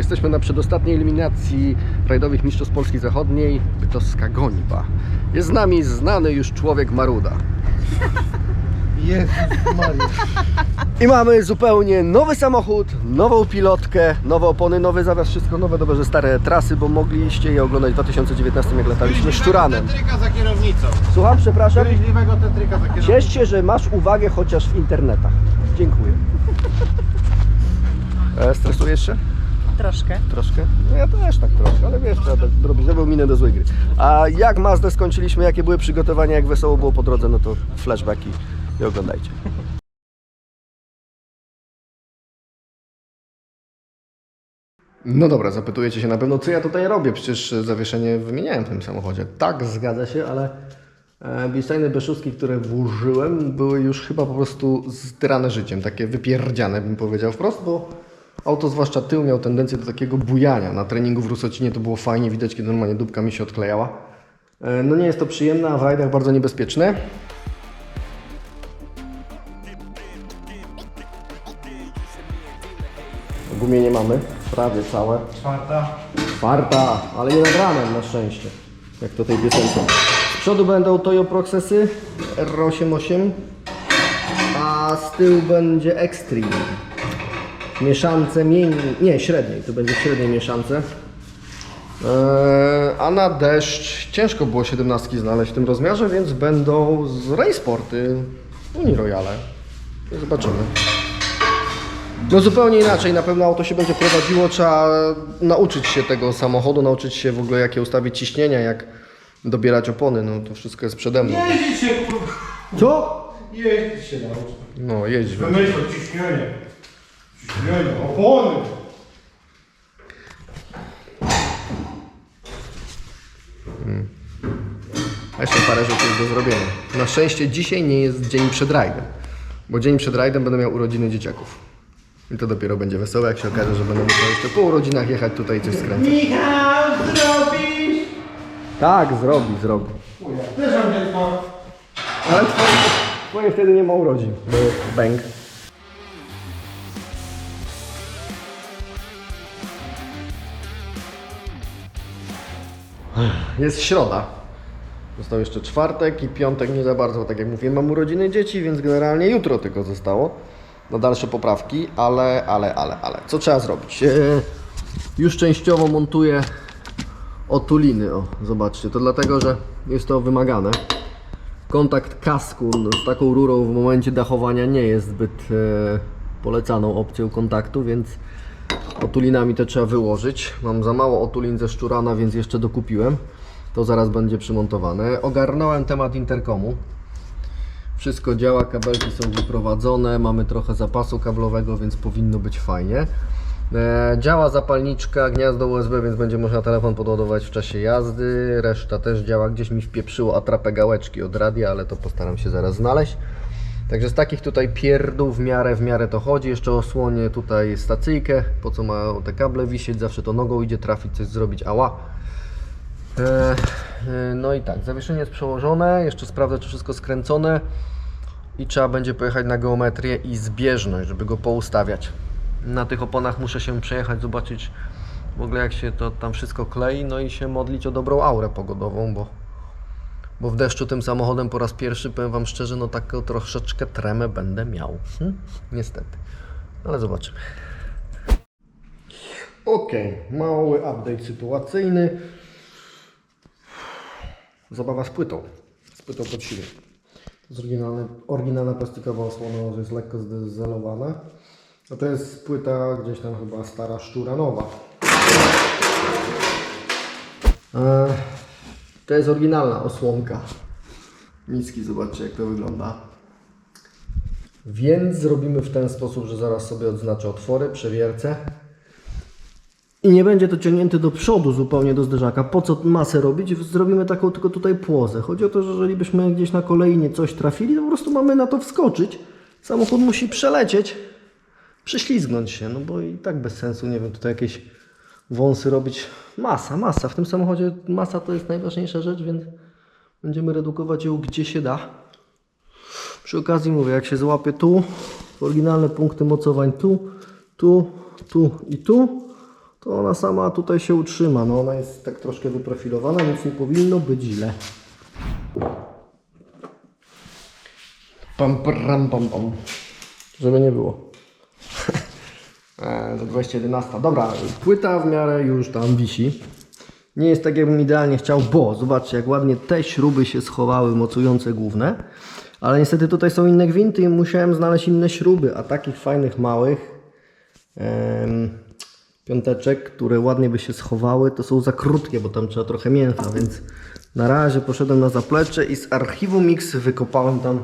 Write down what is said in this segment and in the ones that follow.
Jesteśmy na przedostatniej eliminacji rajdowych mistrzostw Polski Zachodniej, Bytowska Gońba. Jest z nami znany już człowiek Maruda. Jezus Maria. I mamy zupełnie nowy samochód, nową pilotkę, nowe opony, nowy zawias, wszystko nowe, dobrze, że stare trasy, bo mogliście je oglądać w 2019 jak lataliśmy szczuranem. tetryka za kierownicą. Słucham, przepraszam? Gryźliwego tetryka za kierownicą. Ciesz się, że masz uwagę chociaż w internetach. Dziękuję. E, stresujesz się? Troszkę. Troszkę? No ja też tak troszkę, ale wiesz, trzeba tak zrobić, żeby minę do złej gry. A jak Mazdę skończyliśmy, jakie były przygotowania, jak wesoło było po drodze, no to flashbacki i oglądajcie. No dobra, zapytujecie się na pewno, co ja tutaj robię. Przecież zawieszenie wymieniałem w tym samochodzie. Tak, zgadza się, ale e, Bisajny Beszuski, które włożyłem, były już chyba po prostu zdyrane życiem. Takie wypierdziane, bym powiedział wprost, bo auto, zwłaszcza tył, miał tendencję do takiego bujania. Na treningu w Rusocinie to było fajnie widać, kiedy normalnie dupka mi się odklejała. E, No nie jest to przyjemne, a w rajdach bardzo niebezpieczne. Gumię nie mamy, prawie całe. Czwarta. Czwarta, ale nie nad ranem na szczęście. Jak to tej piosence. Z przodu będą Toyo Processy R88, a z tyłu będzie Extreme. Mieszance nie średniej, to będzie w średniej mieszance. Eee, a na deszcz ciężko było 17 znaleźć w tym rozmiarze, więc będą z Raysporty Unii Royale. Zobaczymy. No zupełnie inaczej, na pewno auto się będzie prowadziło, trzeba nauczyć się tego samochodu, nauczyć się w ogóle jakie ustawić ciśnienia, jak dobierać opony, no to wszystko jest przede mną. Jeździć się kurwa. Co? Jeździć się. No jedź. Wymyśl ciśnienie. Ciśnienie, opony. A jeszcze parę rzeczy jest do zrobienia. Na szczęście dzisiaj nie jest dzień przed rajdem, bo dzień przed rajdem będę miał urodziny dzieciaków. I to dopiero będzie wesołe, jak się okaże, że będę musiał jeszcze po urodzinach jechać tutaj i coś skręcać. Michał, zrobisz? Tak, zrobi, zrobi. Chuja, Też mam dziecko. Ale twoje, twoje wtedy nie ma urodzin, bo bęk. Jest środa. Został jeszcze czwartek i piątek nie za bardzo, tak jak mówiłem, mam urodziny dzieci, więc generalnie jutro tylko zostało na dalsze poprawki, ale, ale, ale, ale. Co trzeba zrobić? Eee, już częściowo montuję otuliny, o, zobaczcie. To dlatego, że jest to wymagane. Kontakt kasku z taką rurą w momencie dachowania nie jest zbyt e, polecaną opcją kontaktu, więc otulinami to trzeba wyłożyć. Mam za mało otulin ze szczurana, więc jeszcze dokupiłem. To zaraz będzie przymontowane. Ogarnąłem temat interkomu. Wszystko działa, kabelki są wyprowadzone, mamy trochę zapasu kablowego, więc powinno być fajnie. E, działa zapalniczka, gniazdo USB, więc będzie można telefon podładować w czasie jazdy. Reszta też działa. Gdzieś mi wpieprzyło atrapę gałeczki od radia, ale to postaram się zaraz znaleźć. Także z takich tutaj pierdół w miarę, w miarę to chodzi. Jeszcze osłonię tutaj stacyjkę, po co mają te kable wisieć. Zawsze to nogą idzie trafić, coś zrobić. Ała. E, e, no i tak, zawieszenie jest przełożone. Jeszcze sprawdzę, czy wszystko skręcone. I trzeba będzie pojechać na geometrię i zbieżność, żeby go poustawiać. Na tych oponach muszę się przejechać, zobaczyć w ogóle jak się to tam wszystko klei, no i się modlić o dobrą aurę pogodową, bo, bo w deszczu tym samochodem po raz pierwszy, powiem Wam szczerze, no taką troszeczkę tremę będę miał. Hm? Niestety. Ale zobaczymy. Ok, mały update sytuacyjny. Zabawa z płytą. Z płytą pod silnik. To jest oryginalny, oryginalna plastikowa osłona, że jest lekko zdezelowana. A to jest płyta gdzieś tam chyba stara szczuranowa. E, to jest oryginalna osłonka. Niski, zobaczcie jak to wygląda. Więc zrobimy w ten sposób, że zaraz sobie odznaczę otwory, przewiercę. I nie będzie to ciągnięte do przodu zupełnie do zderzaka. Po co masę robić? Zrobimy taką tylko tutaj płozę. Chodzi o to, że jeżeli byśmy gdzieś na kolejnie coś trafili, to po prostu mamy na to wskoczyć. Samochód musi przelecieć, prześlizgnąć się, no bo i tak bez sensu, nie wiem, tutaj jakieś wąsy robić. Masa, masa. W tym samochodzie masa to jest najważniejsza rzecz, więc będziemy redukować ją gdzie się da. Przy okazji mówię, jak się złapie tu, oryginalne punkty mocowań tu, tu, tu i tu, to ona sama tutaj się utrzyma. No ona jest tak troszkę wyprofilowana, więc nie powinno być źle. Pam, pam, pam, pam. Żeby nie było. E, Za 2011. Dobra, płyta w miarę już tam wisi. Nie jest tak, jakbym idealnie chciał, bo zobaczcie, jak ładnie te śruby się schowały, mocujące główne. Ale niestety tutaj są inne gwinty i musiałem znaleźć inne śruby, a takich fajnych małych em, piąteczek, które ładnie by się schowały, to są za krótkie, bo tam trzeba trochę mięsa, więc na razie poszedłem na zaplecze i z archiwum Mix wykopałem tam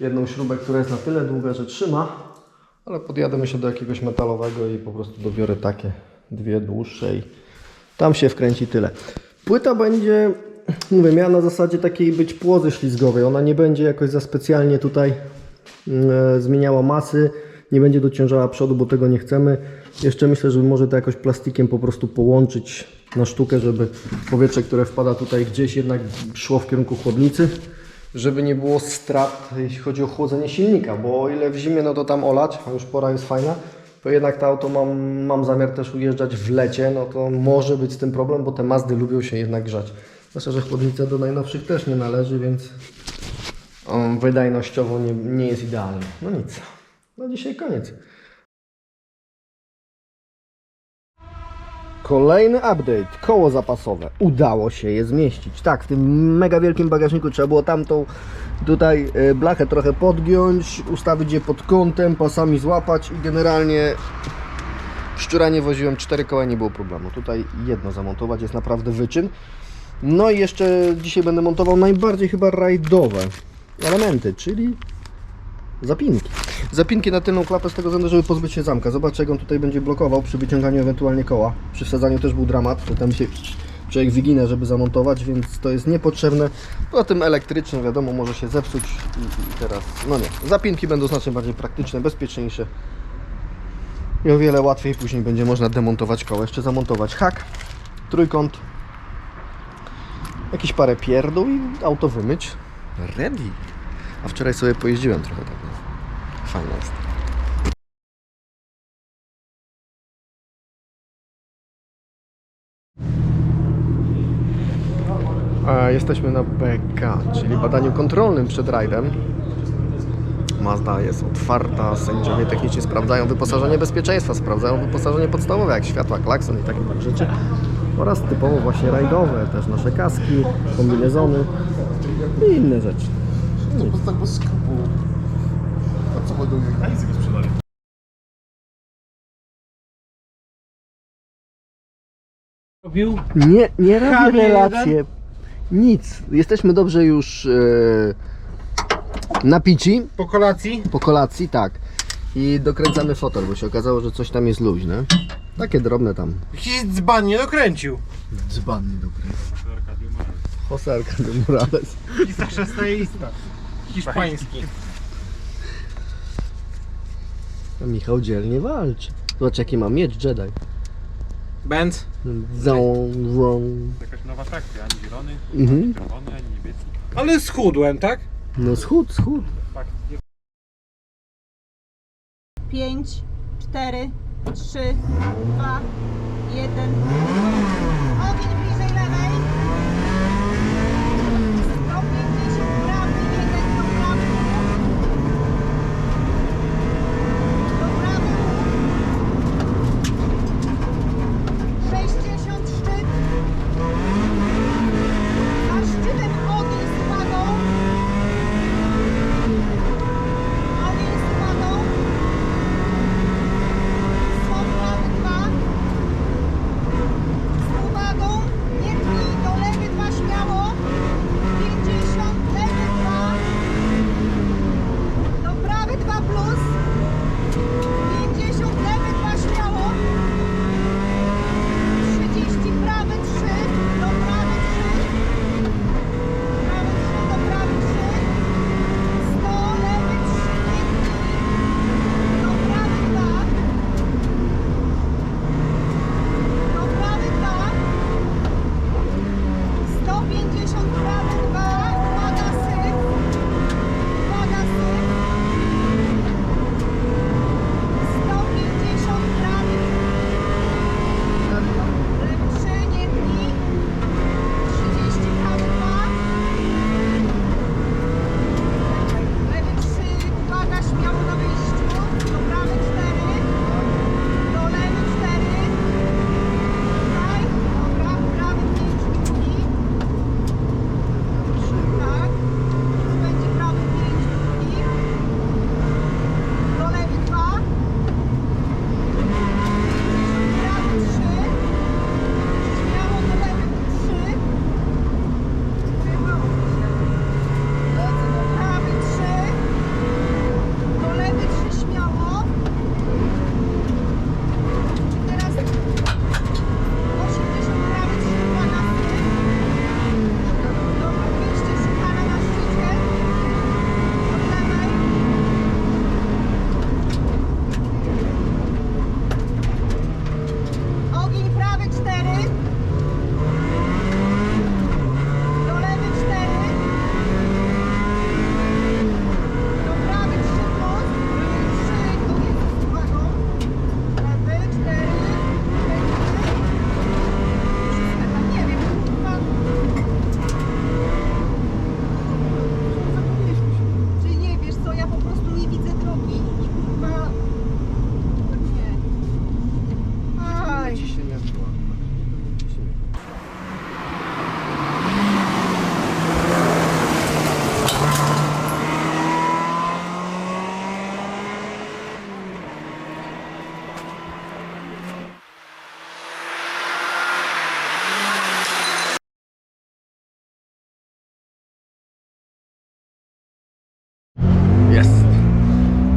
jedną śrubę, która jest na tyle długa, że trzyma, ale podjadę się do jakiegoś metalowego i po prostu dobiorę takie dwie dłuższe i tam się wkręci tyle. Płyta będzie, mówię, miała na zasadzie takiej być płozy ślizgowej. Ona nie będzie jakoś za specjalnie tutaj e, zmieniała masy, nie będzie dociążała przodu, bo tego nie chcemy. Jeszcze myślę, że może to jakoś plastikiem po prostu połączyć na sztukę, żeby powietrze, które wpada tutaj gdzieś jednak szło w kierunku chłodnicy, żeby nie było strat, jeśli chodzi o chłodzenie silnika, bo o ile w zimie, no to tam olać, a już pora jest fajna, to jednak to auto mam, mam zamiar też ujeżdżać w lecie, no to może być z tym problem, bo te Mazdy lubią się jednak grzać. Zwłaszcza, że chłodnica do najnowszych też nie należy, więc wydajnościowo nie, nie jest idealny. No nic, no dzisiaj koniec. Kolejny update, koło zapasowe. Udało się je zmieścić. Tak, w tym mega wielkim bagażniku trzeba było tamtą tutaj e, blachę trochę podgiąć, ustawić je pod kątem, pasami złapać i generalnie szczuranie woziłem cztery koła, nie było problemu. Tutaj jedno zamontować jest naprawdę wyczyn. No i jeszcze dzisiaj będę montował najbardziej chyba rajdowe elementy, czyli zapinki. Zapinki na tylną klapę z tego względu, żeby pozbyć się zamka. Zobacz, jak on tutaj będzie blokował przy wyciąganiu ewentualnie koła. Przy wsadzaniu też był dramat, to tam się człowiek wygina, żeby zamontować, więc to jest niepotrzebne. Poza tym elektryczne, wiadomo, może się zepsuć i, i teraz, no nie. Zapinki będą znacznie bardziej praktyczne, bezpieczniejsze i o wiele łatwiej później będzie można demontować koło. Jeszcze zamontować hak, trójkąt, jakieś parę pierdół i auto wymyć. Ready. A wczoraj sobie pojeździłem trochę tak. No. Fajne jest. Jesteśmy na BK, czyli badaniu kontrolnym przed rajdem. Mazda jest otwarta, sędziowie technicznie sprawdzają wyposażenie bezpieczeństwa, sprawdzają wyposażenie podstawowe, jak światła, klakson i takie rzeczy. Oraz typowo właśnie rajdowe, też nasze kaski, kombinezony i inne rzeczy. To tak bez. A co chodzi o Najzy go sprzedali. Robił? Nie, nie robię relacje. Nic. Jesteśmy dobrze już e, napici Po kolacji? po kolacji, tak. I dokręcamy fotel, bo się okazało, że coś tam jest luźne. Takie drobne tam. Jakiś dzban nie dokręcił. Dzbanny dobry. Jose Arcadio Morales. Pisa szestajeista. Hiszpański. A Michał dzielnie walczy. Zobacz jaki ma miecz Jedi. Benz? Zon, Jakaś nowa trakcja, ani zielony, Mhm. ani czerwony, ani niebieski. Ale schudłem, tak? No schód, schód. Tak, nie 5, 4, 3, 2, 1.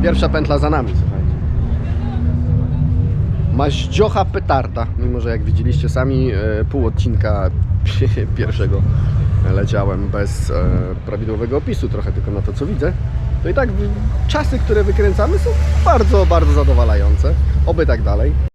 Pierwsza pętla za nami, słuchajcie. Maździocha petarda, mimo że jak widzieliście sami e, pół odcinka pierwszego leciałem bez e, prawidłowego opisu, trochę tylko na to co widzę, to i tak czasy, które wykręcamy są bardzo, bardzo zadowalające. Oby tak dalej.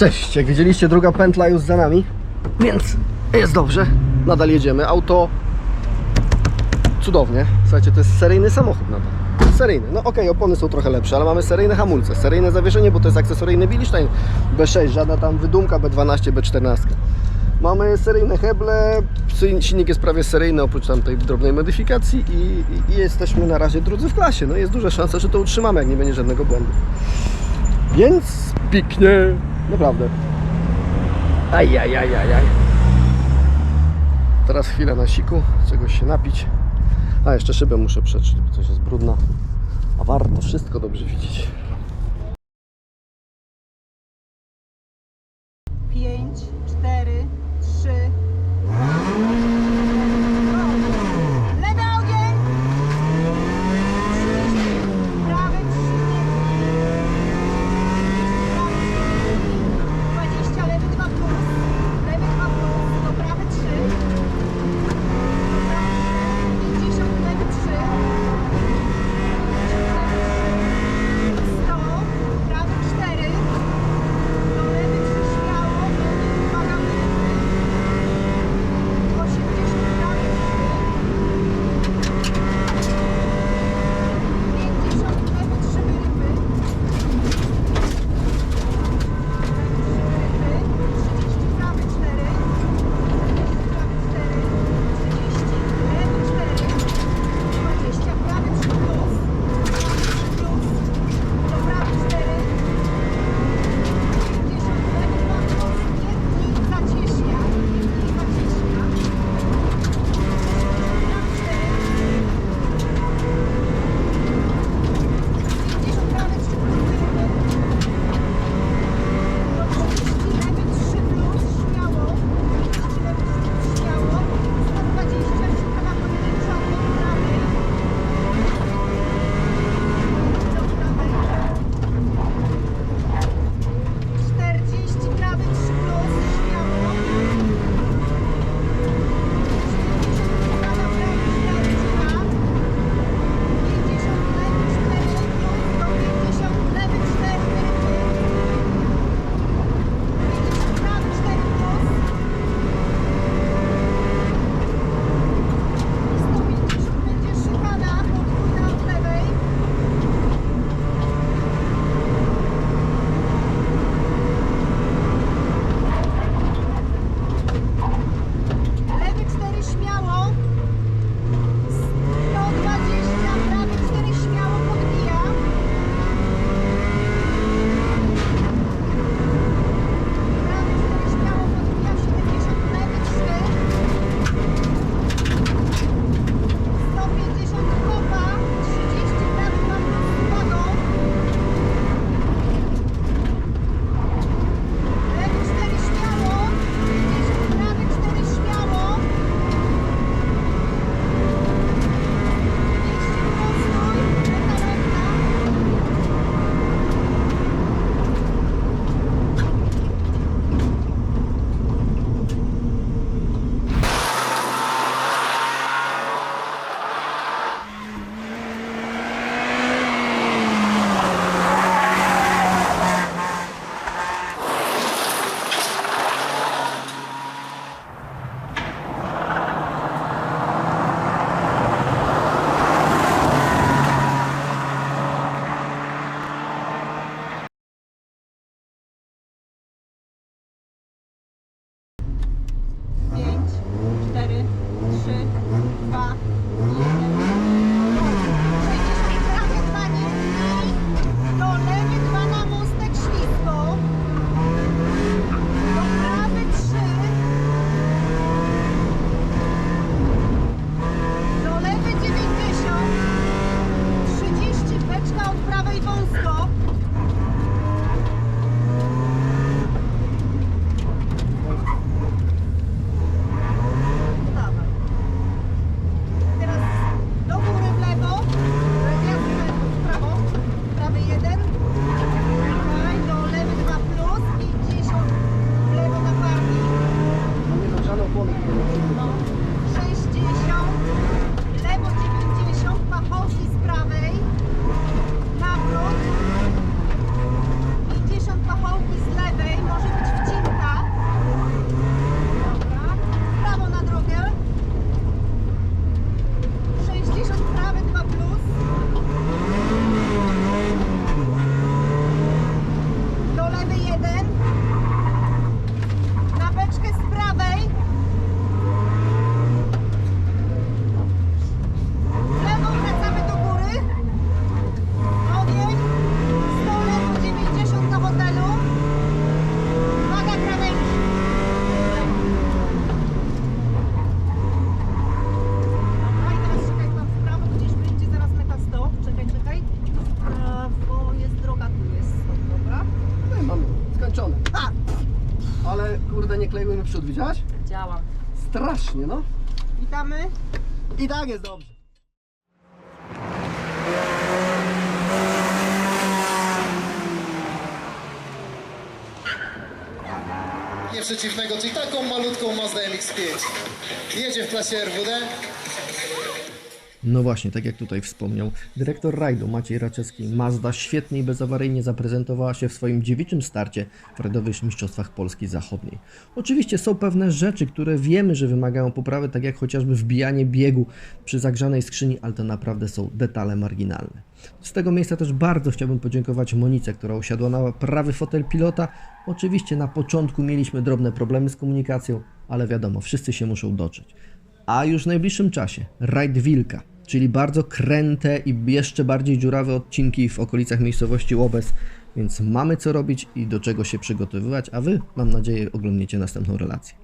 Cześć, jak widzieliście druga pętla już za nami, więc jest dobrze, nadal jedziemy, auto cudownie, słuchajcie, to jest seryjny samochód nadal, seryjny, no okej, opony są trochę lepsze, ale mamy seryjne hamulce, seryjne zawieszenie, bo to jest akcesoryjny Bilstein. B6, żadna tam wydumka B12, B14 mamy seryjne heble, silnik jest prawie seryjny oprócz tam tej drobnej modyfikacji i, i, i jesteśmy na razie drudzy w klasie, no jest duża szansa, że to utrzymamy, jak nie będzie żadnego błędu. Więc piknie. Naprawdę. Ajajajajaj. Teraz chwilę na siku, czegoś się napić. A jeszcze szybę muszę przetrzeć, bo coś jest brudna. A warto wszystko dobrze widzieć. 5, 4, 3, 2, skończone. A! Ale kurde, nie kleiły mi przód, widziałaś? Działa. Strasznie, no. Witamy. I tak jest dobrze. Nie przeciwnego, czyli taką malutką Mazda MX-5. Jedzie w klasie RWD. No właśnie, tak jak tutaj wspomniał, dyrektor rajdu Maciej Raczewski, Mazda świetnie i bezawaryjnie zaprezentowała się w swoim dziewiczym starcie w rajdowych mistrzostwach Polski Zachodniej. Oczywiście są pewne rzeczy, które wiemy, że wymagają poprawy, tak jak chociażby wbijanie biegu przy zagrzanej skrzyni, ale to naprawdę są detale marginalne. Z tego miejsca też bardzo chciałbym podziękować Monice, która usiadła na prawy fotel pilota. Oczywiście na początku mieliśmy drobne problemy z komunikacją, ale wiadomo, wszyscy się muszą doczyć. A już w najbliższym czasie rajd Wilka, czyli bardzo kręte i jeszcze bardziej dziurawe odcinki w okolicach miejscowości Łobez, więc mamy co robić i do czego się przygotowywać, a Wy, mam nadzieję, oglądniecie następną relację.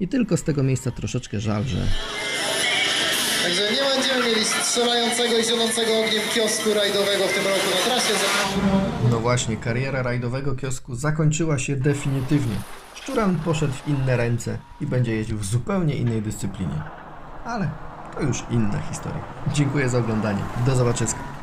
I tylko z tego miejsca troszeczkę żal, że Także nie będziemy mieli strzelającego i zionącego ogniem kiosku rajdowego w tym roku na trasie. No właśnie, kariera rajdowego kiosku zakończyła się definitywnie. Szczuran poszedł w inne ręce i będzie jeździł w zupełnie innej dyscyplinie. Ale to już inna historia. Dziękuję za oglądanie. Do zobaczenia.